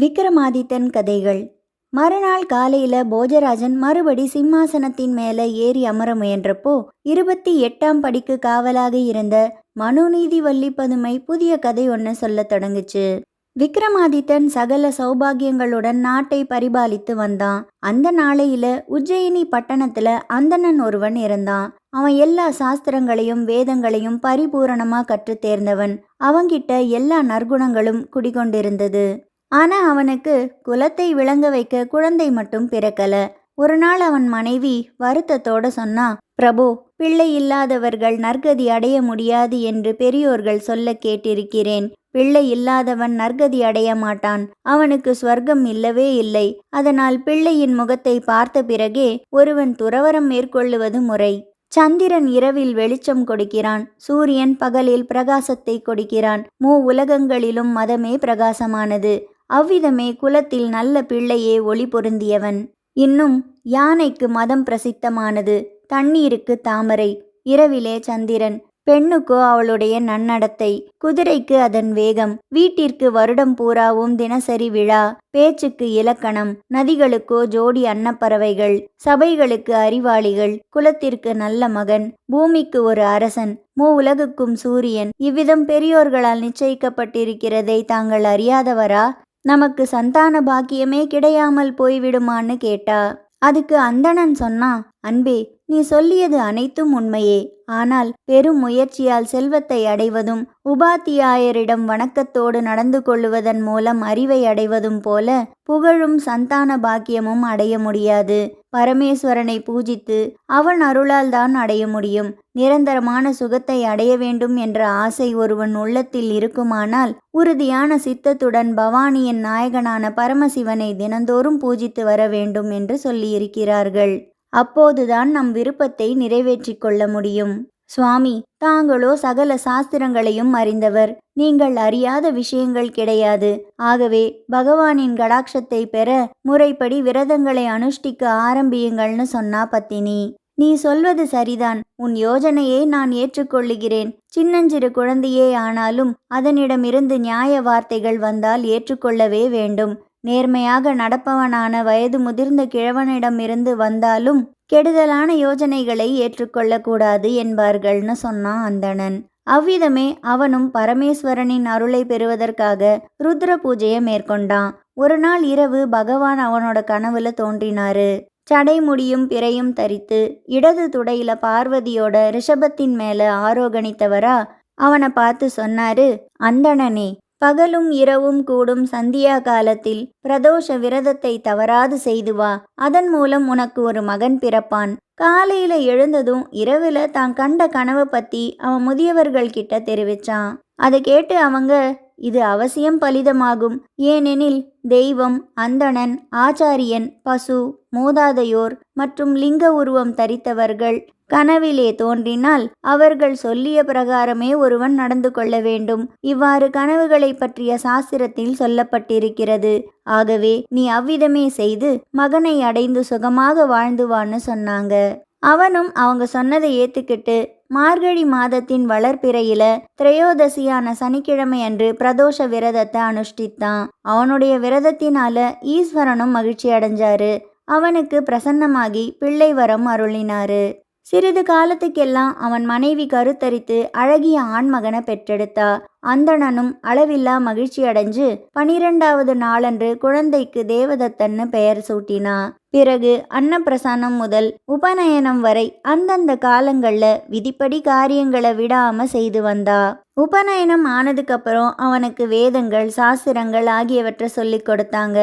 விக்ரமாதித்தன் கதைகள். மறுநாள் காலையில போஜராஜன் மறுபடி சிம்மாசனத்தின் மேல ஏறி அமர முயன்றப்போ இருபத்தி எட்டாம் படிக்கு காவலாக இருந்த மனுநீதி வள்ளி பதுமை புதிய கதை ஒன்று சொல்லத் தொடங்குச்சு. விக்ரமாதித்தன் சகல சௌபாகியங்களுடன் நாட்டை பரிபாலித்து வந்தான். அந்த நாளையில உஜ்ஜயினி பட்டணத்துல அந்தணன் ஒருவன் இருந்தான். அவன் எல்லா சாஸ்திரங்களையும் வேதங்களையும் பரிபூரணமா கற்றுத் தேர்ந்தவன். அவங்கிட்ட எல்லா நற்குணங்களும் குடிகொண்டிருந்தது. ஆனா அவனுக்கு குலத்தை விளங்க வைக்க குழந்தை மட்டும் பிறக்கல. ஒரு நாள் அவன் மனைவி வருத்தத்தோட சொன்னா பிரபு பிள்ளை இல்லாதவர்கள் நற்கதி அடைய முடியாது என்று பெரியோர்கள் சொல்ல கேட்டிருக்கிறேன். பிள்ளை இல்லாதவன் நற்கதி அடைய மாட்டான். அவனுக்கு ஸ்வர்க்கம் இல்லவே இல்லை. அதனால் பிள்ளையின் முகத்தை பார்த்த பிறகே ஒருவன் துறவரம் மேற்கொள்ளுவது முறை. சந்திரன் இரவில் வெளிச்சம் கொடுக்கிறான். சூரியன் பகலில் பிரகாசத்தை கொடுக்கிறான். மூ உலகங்களிலும் மதமே பிரகாசமானது. அவ்விதமே குலத்தில் நல்ல பிள்ளையே ஒளி பொருந்தியவன். இன்னும் யானைக்கு மதம் பிரசித்தமானது தண்ணீருக்கு தாமரை இரவிலே சந்திரன் பெண்ணுக்கோ அவளுடைய நன்னடத்தை குதிரைக்கு அதன் வேகம் வீட்டிற்கு வருடம் பூராவும் தினசரி விழா பேச்சுக்கு இலக்கணம் நதிகளுக்கோ ஜோடி அன்னப்பறவைகள் சபைகளுக்கு அறிவாளிகள் குலத்திற்கு நல்ல மகன் பூமிக்கு ஒரு அரசன் மூ உலகுக்கும் சூரியன் இவ்விதம் பெரியோர்களால் நிச்சயிக்கப்பட்டிருக்கிறதை தாங்கள் அறியாதவரா? நமக்கு சந்தான பாக்கியமே கிடையாமல் போய்விடுமான்னு கேட்டா. அதுக்கு அந்தணன் சொன்னா அன்பே நீ சொல்லியது அனைத்தும் உண்மையே. ஆனால் பெரும் முயற்சியால் செல்வத்தை அடைவதும் உபாத்தியாயரிடம் வணக்கத்தோடு நடந்து கொள்ளுவதன் மூலம் அறிவை அடைவதும் போல புகழும் சந்தான பாக்கியமும் அடைய முடியாது. பரமேஸ்வரனை பூஜித்து அவன் அருளால் தான் அடைய முடியும். நிரந்தரமான சுகத்தை அடைய வேண்டும் என்ற ஆசை ஒருவன் உள்ளத்தில் இருக்குமானால் உறுதியான சித்தத்துடன் பவானியின் நாயகனான பரமசிவனை தினந்தோறும் பூஜித்து வர வேண்டும் என்று சொல்லியிருக்கிறார்கள். அப்போதுதான் நம் விருப்பத்தை நிறைவேற்றிக் கொள்ள முடியும். சுவாமி தாங்களோ சகல சாஸ்திரங்களையும் அறிந்தவர். நீங்கள் அறியாத விஷயங்கள் கிடையாது. ஆகவே பகவானின் கடாட்சத்தை பெற முறைப்படி விரதங்களை அனுஷ்டிக்க ஆரம்பியுங்கள்னு சொன்னா பத்தினி. நீ சொல்வது சரிதான். உன் யோஜனையை நான் ஏற்றுக்கொள்ளுகிறேன். சின்னஞ்சிறு குழந்தையே ஆனாலும் அதனிடமிருந்து நியாய வார்த்தைகள் வந்தால் ஏற்றுக்கொள்ளவே வேண்டும். நேர்மையாக நடப்பவனான வயது முதிர்ந்த கிழவனிடமிருந்து வந்தாலும் கெடுதலான யோஜனைகளை ஏற்றுக்கொள்ளக்கூடாது என்பார்கள்னு சொன்னான் அந்தணன். அவ்விதமே அவனும் பரமேஸ்வரனின் அருளை பெறுவதற்காக ருத்ர பூஜையை மேற்கொண்டான். ஒரு நாள் இரவு பகவான் அவனோட கனவுல தோன்றினாரு. சடைமுடியும் பிறையும் தரித்து இடது துடையில பார்வதியோட ரிஷபத்தின் மேல ஆரோகணித்தவரா அவனை பார்த்து சொன்னாரு அந்தணனே பகலும் இரவும் கூடும் சந்தியா காலத்தில் பிரதோஷ விரதத்தை தவறாது செய்து வா. அதன் மூலம் உனக்கு ஒரு மகன் பிறப்பான். காலையில எழுந்ததும் இரவுல தான் கண்ட கனவை பத்தி அவன் முதியவர்கள் கிட்ட தெரிவிச்சான். அதை கேட்டு அவங்க இது அவசியம் பலிதமாகும். ஏனெனில் தெய்வம் அந்தணன் ஆச்சாரியன் பசு மூதாதையோர் மற்றும் லிங்க உருவம் தரித்தவர்கள் கனவிலே தோன்றினால் அவர்கள் சொல்லிய பிரகாரமே ஒருவன் நடந்து கொள்ள வேண்டும். இவ்வாறு கனவுகளை பற்றிய சாஸ்திரத்தில் சொல்லப்பட்டிருக்கிறது. ஆகவே நீ அவ்விதமே செய்து மகனை அடைந்து சுகமாக வாழ்ந்துவான்னு சொன்னாங்க. அவனும் அவங்க சொன்னதை ஏத்துக்கிட்டு மார்கழி மாதத்தின் வளர்ப்பிறையில திரையோதசியான சனிக்கிழமை அன்று பிரதோஷ விரதத்தை அனுஷ்டித்தான். அவனுடைய விரதத்தினால ஈஸ்வரனும் மகிழ்ச்சி அடைஞ்சாரு. அவனுக்கு பிரசன்னமாகி பிள்ளை வரம் அருளினாரு. சிறிது காலத்துக்கெல்லாம் அவன் மனைவி கருத்தரித்து அழகிய ஆண்மகனை பெற்றெடுத்தா. அந்தணனும் அளவில்லா மகிழ்ச்சி அடைஞ்சு பனிரெண்டாவது நாளன்று குழந்தைக்கு தேவதத்தன்னு பெயர் சூட்டினா. பிறகு அன்னப்பிரசானம் முதல் உபநயனம் வரை அந்தந்த காலங்களில் விதிப்படி காரியங்களை விடாமல் செய்து வந்தா. உபநயனம் ஆனதுக்கப்புறம் அவனுக்கு வேதங்கள் சாஸ்திரங்கள் ஆகியவற்றை சொல்லி கொடுத்தாங்க.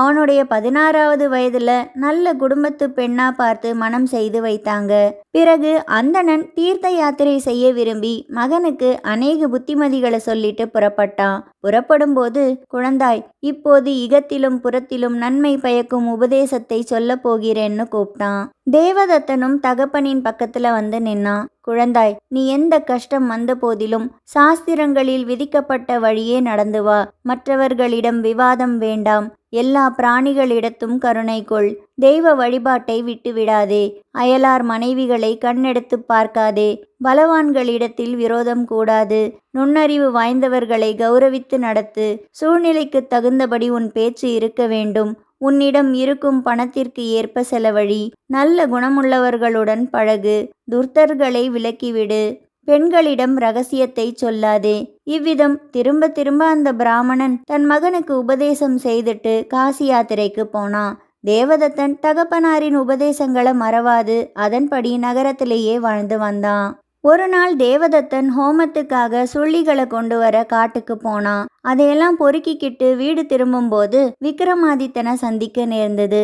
அவனுடைய பதினாறாவது வயதுல நல்ல குடும்பத்து பெண்ணா பார்த்து மனம் செய்து வைத்தாங்க. பிறகு அந்தணன் தீர்த்த யாத்திரை செய்ய விரும்பி மகனுக்கு அநேக புத்திமதிகளை சொல்லிட்டு புறப்பட்டான். புறப்படும் போது குழந்தாய் இப்போது இகத்திலும் புறத்திலும் நன்மை பயக்கும் உபதேசத்தை சொல்ல போகிறேன்னு கூப்பிட்டான். தேவதத்தனும் தகப்பனின் பக்கத்துல வந்து நின்னான் குழந்தாய் நீ எந்த கஷ்டம் வந்த போதிலும் சாஸ்திரங்களில் விதிக்கப்பட்ட வழியே நடந்து வா. மற்றவர்களிடம் விவாதம் வேண்டாம். எல்லா பிராணிகளிடத்தும் கருணை கொள். தெய்வ வழிபாட்டை விட்டுவிடாதே அயலார் மனைவிகளை கண்ணெடுத்து பார்க்காதே. பலவான்களிடத்தில் விரோதம் கூடாது. நுண்ணறிவு வாய்ந்தவர்களை கௌரவித்து நடத்து. சூழ்நிலைக்கு தகுந்தபடி உன் பேச்சு இருக்க வேண்டும். உன்னிடம் இருக்கும் பணத்திற்கு ஏற்ப செலவழி நல்ல குணமுள்ளவர்களுடன் பழகு துர்த்தர்களை விலக்கிவிடு. பெண்களிடம் ரகசியத்தை சொல்லாதே. இவ்விதம் திரும்ப திரும்ப அந்த பிராமணன் தன் மகனுக்கு உபதேசம் செய்துட்டு காசி யாத்திரைக்கு போனான் தேவதத்தன் தகப்பனாரின் உபதேசங்களை மறவாது அதன்படி நகரத்திலேயே வாழ்ந்து வந்தான். ஒரு நாள் தேவதத்தன் ஹோமத்துக்காக சுள்ளிகளை கொண்டு வர காட்டுக்கு போனான். அதையெல்லாம் பொறுக்கிக்கிட்டு வீடு திரும்பும்போது விக்ரமாதித்தனை சந்திக்க நேர்ந்தது.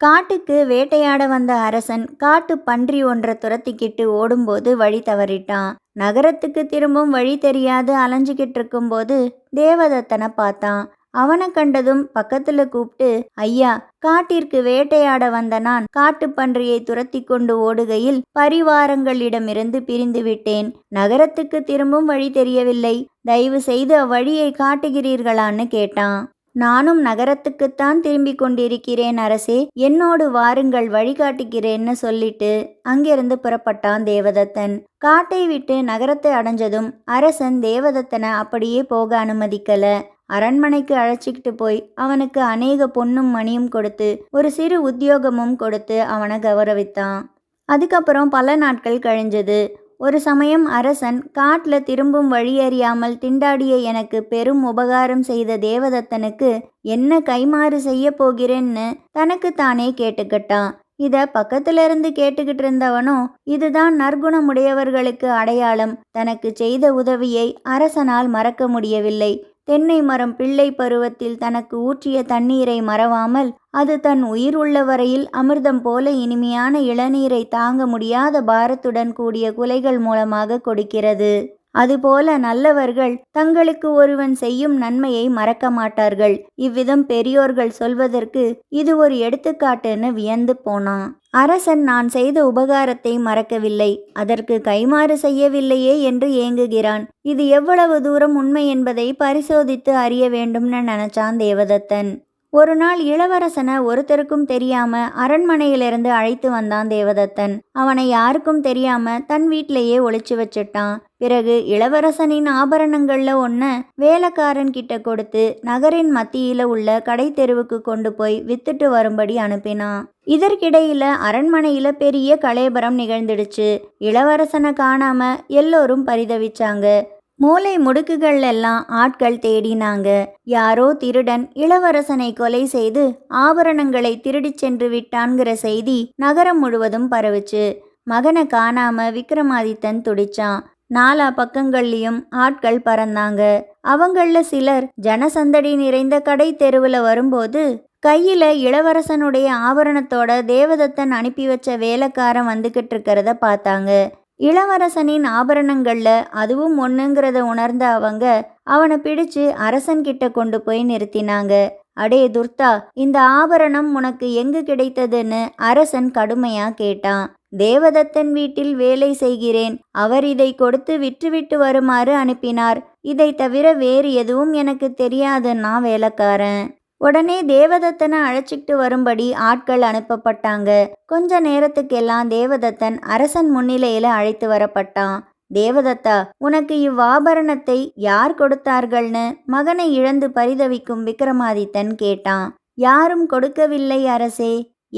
காட்டுக்கு வேட்டையாட வந்த அரசன் காட்டு பன்றி ஒன்றை துரத்திக்கிட்டு ஓடும்போது வழி தவறிட்டான். நகரத்துக்கு திரும்பும் வழி தெரியாது அலைஞ்சிக்கிட்டு இருக்கும்போது தேவதத்தனை பார்த்தான். அவனை கண்டதும் பக்கத்துல கூப்பிட்டு ஐயா காட்டிற்கு வேட்டையாட வந்த நான் காட்டுப்பன்றியை துரத்தி கொண்டு ஓடுகையில் பரிவாரங்களிடமிருந்து பிரிந்து விட்டேன். நகரத்துக்கு திரும்பும் வழி தெரியவில்லை. தயவு செய்து அவ்வழியை காட்டுகிறீர்களான்னு கேட்டான். நானும் நகரத்துக்குத்தான் திரும்பிக் கொண்டிருக்கிறேன் அரசே. என்னோடு வாருங்கள் வழிகாட்டுகிறேன்னு சொல்லிட்டு அங்கிருந்து புறப்பட்டான் தேவதத்தன். காட்டை விட்டு நகரத்தை அடைஞ்சதும் அரசன் தேவதத்தனை அப்படியே போக அனுமதிக்கல. அரண்மனைக்கு அழைச்சிக்கிட்டு போய் அவனுக்கு அநேக பொன்னும் மணியும் கொடுத்து ஒரு சிறு உத்தியோகமும் கொடுத்து அவனை கௌரவித்தான். அதுக்கப்புறம் பல நாட்கள் கழிஞ்சது. ஒரு சமயம் அரசன் காட்டில் திரும்பும் வழியறியாமல் திண்டாடிய எனக்கு பெரும் உபகாரம் செய்த தேவதத்தனுக்கு என்ன கைமாறு செய்ய போகிறேன்னு தனக்கு தானே கேட்டுக்கிட்டான். இத பக்கத்துல இருந்து கேட்டுக்கிட்டு இருந்தவனோ இதுதான் நற்குணமுடையவர்களுக்கு அடையாளம். தனக்கு செய்த உதவியை அரசனால் மறக்க முடியவில்லை. தென்னை மரம் பிள்ளை பருவத்தில் தனக்கு ஊற்றிய தண்ணீரை மறவாமல் அது தன் உயிர் உள்ள வரையில் அமிர்தம் போல இனிமையான இளநீரை தாங்க முடியாத பாரத்துடன் கூடிய குலைகள் மூலமாக கொடுக்கிறது. அதுபோல நல்லவர்கள் தங்களுக்கு ஒருவன் செய்யும் நன்மையை மறக்க மாட்டார்கள். இவ்விதம் பெரியோர்கள் சொல்வதற்கு இது ஒரு எடுத்துக்காட்டுன்னு வியந்து போனான். அரசன் நான் செய்த உபகாரத்தை மறக்கவில்லை. அதற்கு கைமாறு செய்யவில்லையே என்று ஏங்குகிறான். இது எவ்வளவு தூரம் உண்மை என்பதை பரிசோதித்து அறிய வேண்டும்னு நினைச்சான் தேவதத்தன். ஒரு நாள் இளவரசனை ஒருத்தருக்கும் தெரியாம அரண்மனையிலிருந்து அழைத்து வந்தான் தேவதத்தன். அவனை யாருக்கும் தெரியாம தன் வீட்டிலேயே ஒளிச்சு வச்சிட்டான். பிறகு இளவரசனின் ஆபரணங்கள்ல ஒன்ன வேலைக்காரன் கிட்ட கொடுத்து நகரின் மத்தியில உள்ள கடை தெருவுக்கு கொண்டு போய் வித்துட்டு வரும்படி அனுப்பினான். இதற்கிடையில அரண்மனையில பெரிய கலேபரம் நிகழ்ந்துடுச்சு. இளவரசனை காணாம எல்லோரும் பரிதவிச்சாங்க. மூளை முடுக்குகள் எல்லாம் ஆட்கள் தேடினாங்க. யாரோ திருடன் இளவரசனை கொலை செய்து ஆபரணங்களை திருடிச் சென்று விட்டான்கிற செய்தி நகரம் முழுவதும் பரவுச்சு. மகனை காணாம விக்ரமாதித்தன் துடிச்சான். நாலா பக்கங்கள்லயும் ஆட்கள் பறந்தாங்க. அவங்கள சிலர் ஜனசந்தடி நிறைந்த கடை தெருவில் வரும்போது கையில இளவரசனுடைய ஆபரணத்தோட தேவதத்தன் அனுப்பி வச்ச வேலைக்காரன் வந்துகிட்டு இருக்கிறத பார்த்தாங்க. இளவரசனின் ஆபரணங்களில் அதுவும் ஒன்றுங்கிறத உணர்ந்த அவங்க அவனை பிடிச்சு அரசன்கிட்ட கொண்டு போய் நிறுத்தினாங்க. அடே துர்த்தா இந்த ஆபரணம் உனக்கு எங்கு கிடைத்ததுன்னு அரசன் கடுமையா கேட்டான். தேவதத்தன் வீட்டில் வேலை செய்கிறேன். அவர் இதை கொடுத்து விற்றுவிட்டு வருமாறு அனுப்பினார். இதை தவிர வேறு எதுவும் எனக்கு தெரியாதுன்னா வேலைக்காரன். உடனே தேவதத்தனை அழைச்சிக்கிட்டு வரும்படி ஆட்கள் அனுப்பப்பட்டாங்க. கொஞ்ச நேரத்துக்கெல்லாம் தேவதத்தன் அரசன் முன்னிலையில அழைத்து வரப்பட்டான். தேவதத்தா உனக்கு இவ்வாபரணத்தை யார் கொடுத்தார்கள்னு? மகனை இழந்து பரிதவிக்கும் விக்ரமாதித்தன் கேட்டான். யாரும் கொடுக்கவில்லை அரசே.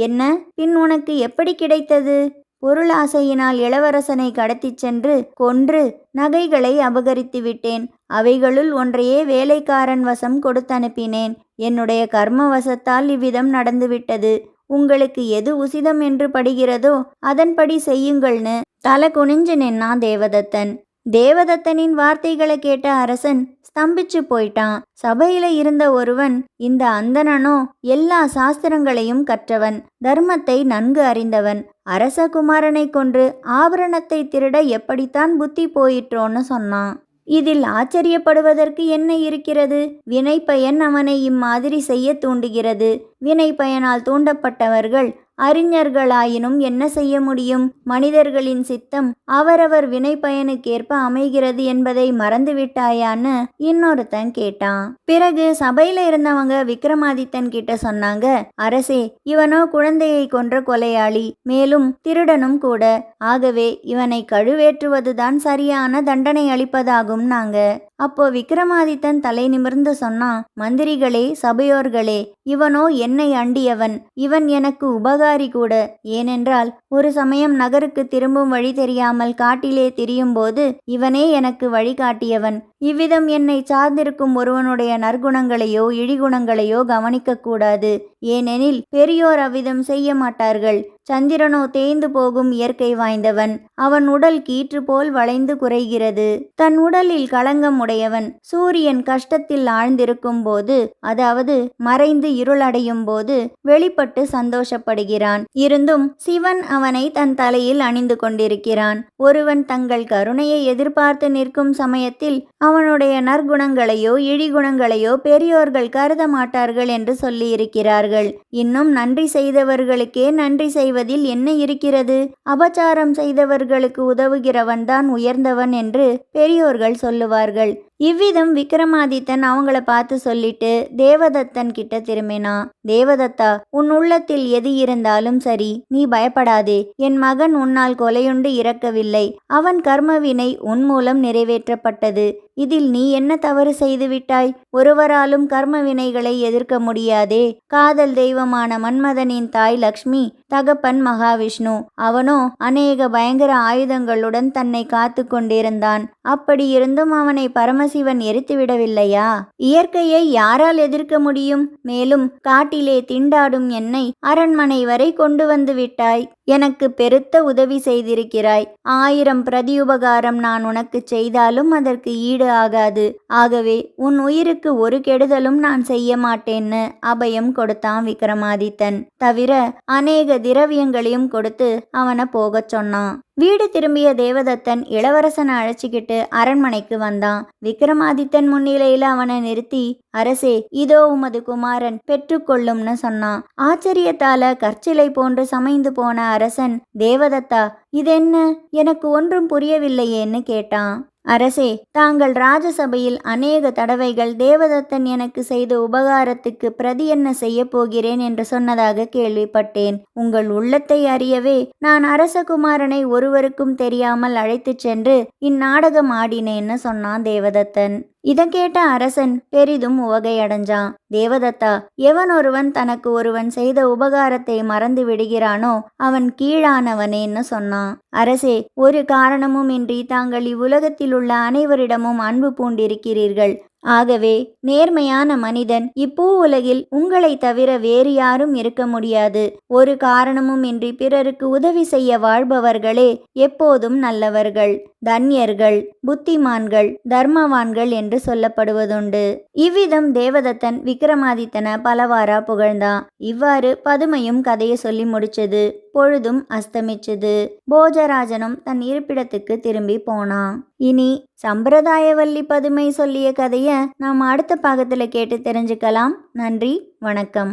என்ன? பின் உனக்கு எப்படி கிடைத்தது? பொருளாசையினால் இளவரசனை கடத்திச் சென்று கொன்று நகைகளை அபகரித்து விட்டேன். அவைகளுள் ஒன்றையே வேலைக்காரன் வசம் கொடுத்தனுப்பினேன். என்னுடைய கர்மவசத்தால் இவ்விதம் நடந்துவிட்டது. உங்களுக்கு எது உசிதம் என்று படுகிறதோ அதன்படி செய்யுங்கள்னு தலை குனிஞ்சு நின்னான் தேவதத்தன். தேவதத்தனின் வார்த்தைகளை கேட்ட அரசன் ஸ்தம்பிச்சு போயிட்டான். சபையில இருந்த ஒருவன் இந்த அந்தணனோ எல்லா சாஸ்திரங்களையும் கற்றவன் தர்மத்தை நன்கு அறிந்தவன். அரசகுமாரனை கொன்று ஆபரணத்தை திருட எப்படித்தான் புத்தி போயிற்றோன்னு சொன்னான். இதில் ஆச்சரியப்படுவதற்கு என்ன இருக்கிறது? வினை பயன் அவனை இம்மாதிரி செய்ய தூண்டுகிறது. வினை பயனால் தூண்டப்பட்டவர்கள் அறிஞர்களாயினும் என்ன செய்ய முடியும்? மனிதர்களின் சித்தம் அவரவர் வினை பயனுக்கேற்ப அமைகிறது என்பதை மறந்துவிட்டாயான்னு இன்னொருத்தன் கேட்டான். பிறகு சபையில இருந்தவங்க விக்ரமாதித்தன் கிட்ட சொன்னாங்க அரசே இவனோ குழந்தையை கொன்ற கொலையாளி. மேலும் திருடனும் கூட. ஆகவே இவனை கழுவேற்றுவதுதான் சரியான தண்டனை அளிப்பதாகும் நாங்க. அப்போ விக்ரமாதித்தன் தலை நிமிர்ந்து சொன்னான் மந்திரிகளே சபையோர்களே இவனோ என்னை அண்டியவன். இவன் எனக்கு உபகாரி கூட. ஏனென்றால் ஒரு சமயம் நகருக்கு திரும்பும் வழி தெரியாமல் காட்டிலே திரியும்போது இவனே எனக்கு வழிகாட்டியவன். இவ்விதம் என்னை சார்ந்திருக்கும் ஒருவனுடைய நற்குணங்களையோ இழிகுணங்களையோ கவனிக்கக்கூடாது. ஏனெனில் பெரியோர் அவ்விதம் செய்ய மாட்டார்கள் சந்திரனோ தேய்ந்து போகும் இயற்கை வாய்ந்தவன். அவன் உடல் கீற்று போல் வளைந்து குறைகிறது. தன் உடலில் களங்கம் உடையவன். சூரியன் கஷ்டத்தில் ஆழ்ந்திருக்கும் போது அதாவது மறைந்து இருளடையும் போது வெளிப்பட்டு சந்தோஷப்படுகிறான். இருந்தும் சிவன் அவனை தன் தலையில் அணிந்து கொண்டிருக்கிறான். ஒருவன் தங்கள் கருணையை எதிர்பார்த்து நிற்கும் சமயத்தில் அவனுடைய நற்குணங்களையோ இழிகுணங்களையோ பெரியோர்கள் கருத மாட்டார்கள் என்று சொல்லியிருக்கிறார்கள். இன்னும் நன்றி செய்தவர்களுக்கே நன்றி செய்வதில் என்ன இருக்கிறது? அபச்சாரம் செய்தவர்களுக்கு உதவுகிறவன் தான் உயர்ந்தவன் என்று பெரியோர்கள் சொல்லுவார்கள். இவ்விதம் விக்ரமாதித்தன் அவங்கள பார்த்து சொல்லிட்டு தேவதத்தன் கிட்ட திரும்பினான் தேவதத்தா உன் உள்ளத்தில் எது இருந்தாலும் சரி நீ பயப்படாதே. என் மகன் உன்னால் கொலையுண்டு இறக்கவில்லை. அவன் கர்மவினை உன் மூலம் நிறைவேற்றப்பட்டது. இதில் நீ என்ன தவறு செய்து விட்டாய்? ஒருவராலும் கர்ம வினைகளை எதிர்க்க முடியாதே. காதல் தெய்வமான மன்மதனின் தாய் லக்ஷ்மி தகப்பன் மகாவிஷ்ணு. அவனோ அநேக பயங்கர ஆயுதங்களுடன் தன்னை காத்து கொண்டிருந்தான். அப்படி இருந்தும் அவனை பரமசிவன் எரித்து விடவில்லையா இயற்கையை யாரால் எதிர்க்க முடியும்? மேலும் காட்டிலே திண்டாடும் என்னை அரண்மனை வரை கொண்டு வந்து விட்டாய். எனக்கு பெருத்த உதவி செய்திருக்கிறாய். ஆயிரம் பிரதியுபகாரம் நான் உனக்கு செய்தாலும் அதற்கு ஈடு ஆகாது. ஆகவே உன் உயிருக்கு ஒரு கெடுதலும் நான் செய்ய மாட்டேன்னு அபயம் கொடுத்தான் விக்ரமாதித்தன். தவிர அநேக திரவியங்களையும் கொடுத்து அவனை போகச் சொன்னான். வீடு திரும்பிய தேவதத்தன் இளவரசனை அழைச்சிக்கிட்டு அரண்மனைக்கு வந்தான். விக்ரமாதித்தன் முன்னிலையில் அவனை நிறுத்தி அரசே இதோ உமது குமாரன் பெற்றுக்கொள்ளும்னு சொன்னான். ஆச்சரியத்தால கற்சிலை போன்று சமைந்து போன அரசன் தேவதத்தா இதென்ன? எனக்கு ஒன்றும் புரியவில்லையேன்னு கேட்டான். அரசே தாங்கள் ராஜசபையில் அநேக தடவைகள் தேவதத்தன் எனக்கு செய்த உபகாரத்துக்கு பிரதி என்ன செய்ய போகிறேன்? என்று சொன்னதாக கேள்விப்பட்டேன். உங்கள் உள்ளத்தை அறியவே நான் அரசகுமாரனை ஒருவருக்கும் தெரியாமல் அழைத்துச் சென்று இந்நாடகம் ஆடினேன்னு சொன்னான் தேவதத்தன். இதை கேட்ட அரசன் பெரிதும் உவகையடைஞ்சான் தேவதத்தா எவன் ஒருவன் தனக்கு ஒருவன் செய்த உபகாரத்தை மறந்து விடுகிறானோ அவன் கீழானவனேன்னு சொன்னான் அரசே ஒரு காரணமும் இன்றி தாங்கள் இவ்வுலகத்தில் உள்ள அனைவரிடமும் அன்பு பூண்டிருக்கிறீர்கள். ஆகவே நேர்மையான மனிதன் இப்பூ உலகில் உங்களை தவிர வேறு யாரும் இருக்க முடியாது. ஒரு காரணமும் இன்றி பிறருக்கு உதவி செய்ய வாழ்பவர்களே எப்போதும் நல்லவர்கள் தன்யர்கள் புத்திமான்கள் தர்மவான்கள் என்று சொல்லப்படுவதுண்டு. இவ்விதம் தேவதத்தன் விக்ரமாதித்தன பலவாரா புகழ்ந்தான். இவ்வாறு பதுமையும் கதையை சொல்லி முடிச்சது. பொழுதும் அஸ்தமிச்சது. போஜராஜனும் தன் இருப்பிடத்துக்கு திரும்பி போனான். இனி சம்பிரதாயவல்லி பதுமை சொல்லிய கதையை நாம் அடுத்த பாகத்தில் கேட்டு தெரிஞ்சுக்கலாம். நன்றி வணக்கம்.